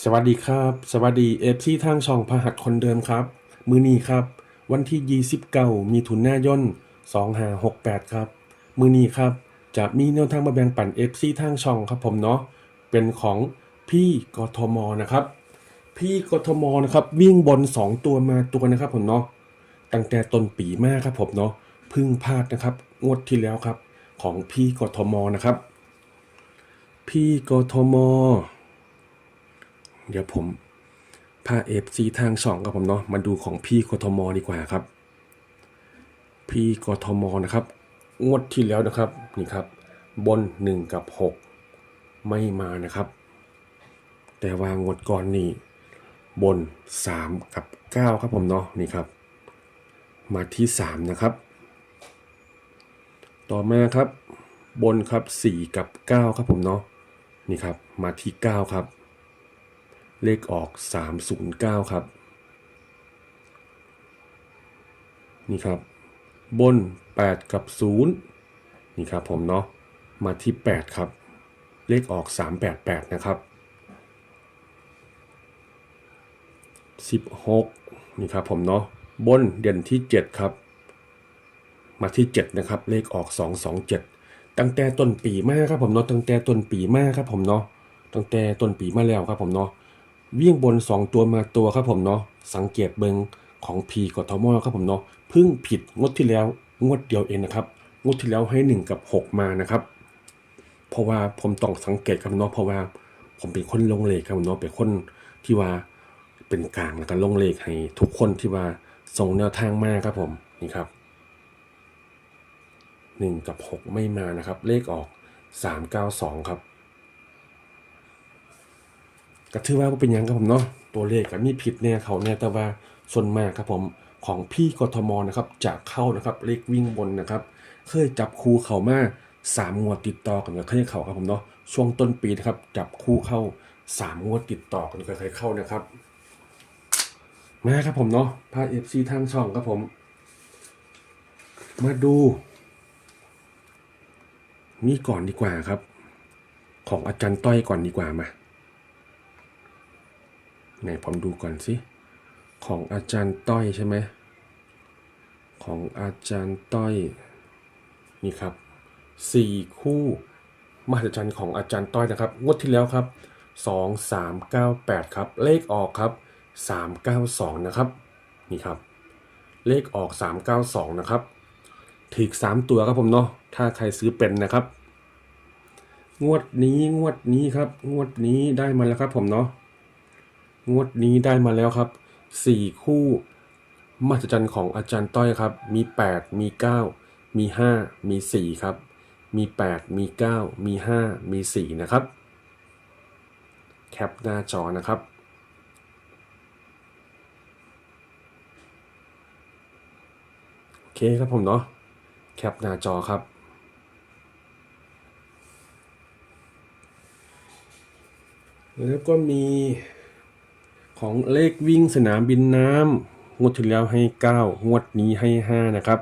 สวัสดีครับ สวัสดีเอฟซีทางช่องพหัสคนเดิมครับ มือนี้ครับ วันที่ 29 มีถุนหน้ายน2568 ครับ มือนี้ครับ จะมีแนวทางมาแบ่งปันเอฟซีทางช่องครับผมเนาะเป็นของพี่กทมนะครับ พี่กทมนะครับ วิ่งบน 2 ตัวมาตัวนะครับผมเนาะตั้งแต่ต้นปีมากครับผมเนาะพึ่งพลาดนะครับ งวดที่แล้วครับ ของพี่กทมนะครับ พี่กทม เดี๋ยวผมพาเอฟซีทางช่องกับผมเนาะมาดูของพี่กทมดีกว่าครับ พี่กทมนะครับ งวดที่แล้วนะครับนี่ครับ บน 1 กับ 6 ไม่มานะครับ แต่ว่างวดก่อนนี่บน 3 กับ 9 ครับผมเนาะนี่ครับ มาที่ 3 นะครับ ต่อมาครับบนครับ 4 กับ 9 ครับผมเนาะนี่ครับมาที่ 9 ครับ เลขออก 309 ครับ นี่ครับ บน 8 กับ 0 นี่ครับผมเนาะ มาที่ 8 ครับ เลขออก 388 นะครับ 16 นี่ครับผมเนาะ บนเด่นที่ 7 ครับ มาที่ 7 นะครับ เลขออก 227 ตั้งแต่ต้นปีมาครับผมเนาะ ตั้งแต่ต้นปีมาครับผมเนาะ ตั้งแต่ต้นปีมาแล้วครับผมเนาะ วิ่งบน 2 ตัวมาตัวครับผมเนาะสังเกตเบิงของ P กทมครับผมเนาะพิ่งผิดงวดที่แล้วงวดเดียวเองนะครับงวดที่แล้วให้ 1 กับ 6 มานะครับ เพราะว่าผมต้องสังเกตครับเนาะเพราะว่าผมเป็นคนลงเลขครับเนาะเป็นคนที่ว่าเป็นกลางแล้วก็ลงเลขให้ทุกคนที่ว่าส่งแนวทางมาครับผมนี่ครับ 1 กับ 6 ไม่มานะครับ เลขออก 392 ครับ ก็ถือว่าเป็นยังครับผมเนาะตัวเลขก็มีผิดเนี่ยเขาเนี่ยแต่ว่าส่วนมากครับผมของพี่กทมนะครับจะเข้านะครับเลขวิ่งบนนะครับ เคยจับคู่เขามาสามงวดติดต่อกันก็เคยเข้าครับผมเนาะช่วงต้นปีนะครับจับคู่เข้าสามงวดติดต่อกันก็เคยเข้านะครับมาครับผมเนาะพาเอฟซีทางช่องครับผม มาดู นี่ก่อนดีกว่าครับ ของอาจารย์ต้อยก่อนดีกว่ามา ไหนผมดูก่อนสิ ของอาจารย์ต้อยใช่ไหม ของอาจารย์ต้อย นี่ครับสี่คู่มหัศจรรย์ของอาจารย์ต้อยนะครับ งวดที่แล้วครับสองสามเก้าแปดครับ เลขออกครับสามเก้าสองนะครับ นี่ครับ เลขออกสามเก้าสองนะครับถึกสามตัวครับผมเนาะ ถ้าใครซื้อเป็นนะครับ งวดนี้งวดนี้ครับ งวดนี้ได้มาแล้วครับผมเนาะ งวดนี้ได้มาแล้วครับสี่คู่มหัศจรรย์ของอาจารย์ต้อยครับ มี 8 มี 9 มี 5 มี 4 ครับ มี 8 มี 9 มี 5 มี 4 นะครับ แคปหน้าจอนะครับ โอเคครับผมเนาะ แคปหน้าจอครับแล้วก็มี ของเลขวิ่งสนามบินน้ำงวดที่แล้วให้ 9 งวดนี้ให้ 5 นะครับ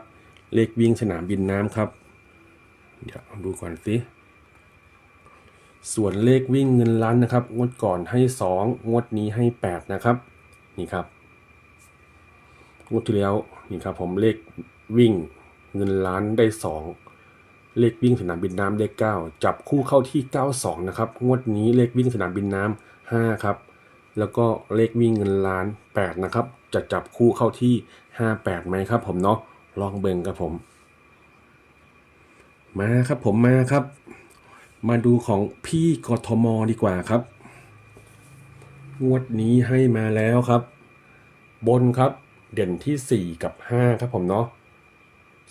เลขวิ่งสนามบินน้ำครับ เดี๋ยวดูก่อนสิ ส่วนเลขวิ่งเงินล้านนะครับ งวดก่อนให้ 2 งวดนี้ให้ 8 นะครับ นี่ครับ งวดที่แล้วนี่ครับผมเลขวิ่งเงินล้านได้ 2 เลขวิ่งสนามบินน้ำได้9จับคู่เข้าที่ 92 นะครับ งวดนี้เลขวิ่งสนามบินน้ำ5ครับ แล้วก็เลขวิ่งเงินล้าน 8 นะครับ จะจับคู่เข้าที่ 58ไหมครับ ผมเนาะลองเบิ่งครับผม มาครับผมมาครับ มาดูของพี่กทมดีกว่าครับ งวดนี้ให้มาแล้วครับ บนครับเด่นที่ 4 กับ 5 ครับผมเนาะ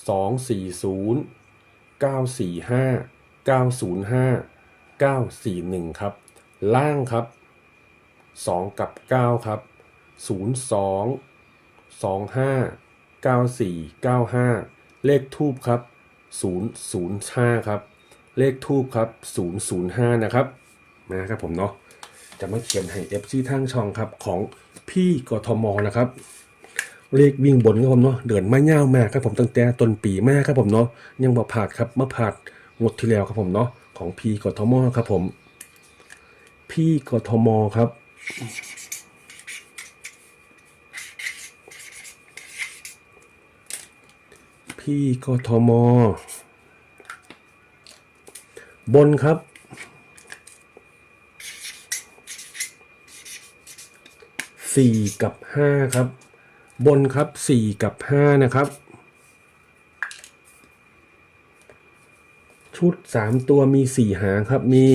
2 4 0 9 4 5 9 0 5 9 4 1 ครับ ล่างครับ 2 กับ 9 ครับ 0 2 2 5 9 4 9 5 เลขทูบครับ 005 ครับ เลขทูบครับ005 นะครับนะครับผมเนาะจะมาเขียนให้ FC ทางช่องครับของพี่กทมนะครับ เลขวิ่งบนครับผมเนาะเดินมาเง่าวมากครับผมตั้งแต่ต้นปีมากครับผมเนาะยังบ่ผาดครับมาผาดงดที่แล้วครับผมเนาะของพี่กทมครับผมพี่กทมครับ พี่กทม บนครับ สี่กับห้าครับ บนครับสี่กับห้านะครับ ชุดสามตัวมีสี่หางครับ มี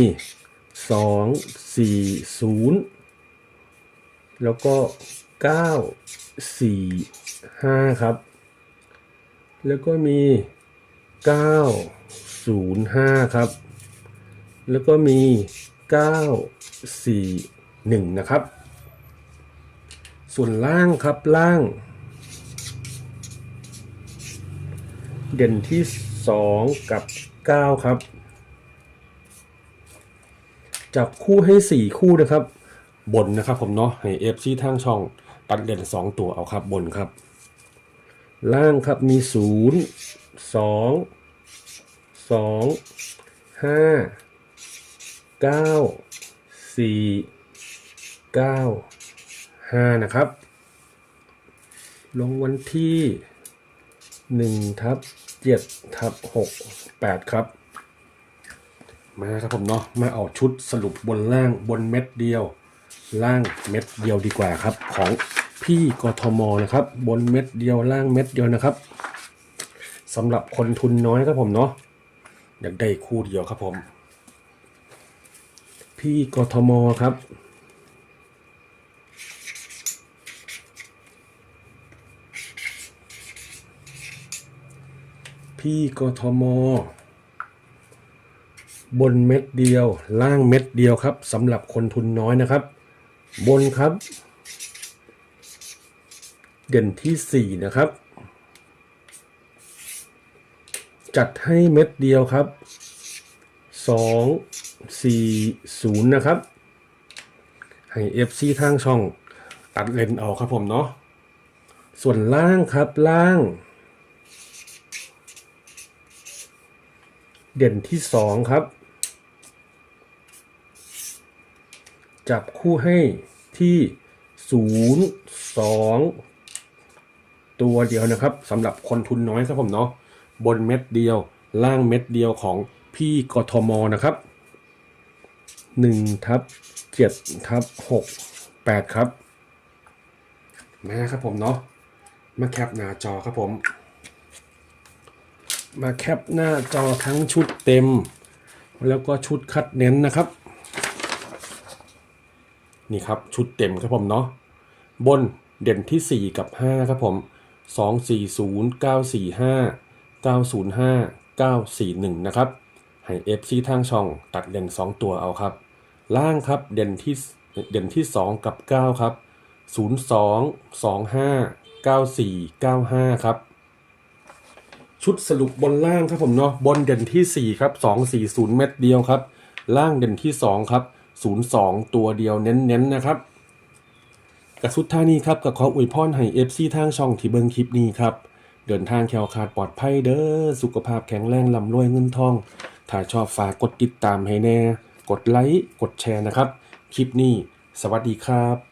สองสี่ศูนย์ แล้วก็เก้าสี่ห้าครับ แล้วก็มีเก้าศูนย์ห้าครับ แล้วก็มีเก้าสี่หนึ่งนะครับ ส่วนล่างครับล่าง เด่นที่สองกับเก้าครับ จับคู่ให้สี่คู่นะครับ บนนะครับผมเนาะให้เอฟซีทางช่องตัดเด่นสองตัวเอาครับบนครับ ล่างครับมีศูนย์สองสองห้าเก้าสี่เก้าห้านะครับ ลงวันที่หนึ่งทับเจ็ดทับหกแปดครับมาครับผมเนาะมาเอาชุดสรุปบนล่างบนเม็ดเดียว ล่างเม็ดเดียวดีกว่าครับ ของพี่กทมนะครับ บนเม็ดเดียวล่างเม็ดเดียวนะครับสำหรับคนทุนน้อยครับผมเนาะอยากได้คู่เดียวครับผม พี่กทมครับ พี่กทมบนเม็ดเดียวล่างเม็ดเดียวครับสำหรับคนทุนน้อยนะครับ บนครับ เด่นที่สี่นะครับ จัดให้เม็ดเดียวครับสองสี่ศูนย์นะครับ ให้ FC ทางช่องตัดเลนเอาครับผมเนาะส่วนล่างครับล่าง เด่นที่สองครับ จับคู่ให้ที่ศูนย์สองตัวเดียวนะครับสำหรับคนทุนน้อยครับผมเนาะบนเม็ดเดียวล่างเม็ดเดียวของพี่กทมนะครับหนึ่งทับเจ็ดทับหกแปดครับมาครับผมเนาะมาแคปหน้าจอครับผม มาแคปหน้าจอทั้งชุดเต็ม แล้วก็ชุดคัดเน้นนะครับ นี่ครับชุดเต็มครับผมเนาะบนเด่นที่ 4 กับ 5 ครับผม 2 4 0 9 4 5 9 0 5 9 4 1 นะครับ ให้ FC ทางช่องตัดเด่น 2 ตัวเอาครับ ล่างครับเด่นที่เด่นที่ 2 กับ 9 ครับ 02 25 94 95 ครับ ชุดสรุปบนล่างครับผมเนาะบนเด่นที่ 4 ครับ 240 เม็ดเดียวครับ ล่างเด่นที่ 2 ครับ 02 ตัวเดียวเน้นๆนะครับกับสุดท้านี้ครับกับขออวยพรให้ FC ทางช่องที่เบิงคลิปนี้ครับ เดินทางแคล้วคลาดปลอดภัยเด้อสุขภาพแข็งแรงลำรวยเงินทอง ถ้าชอบฝากกดติดตามให้แน่ กดไลค์กดแชร์นะครับ คลิปนี้ สวัสดีครับ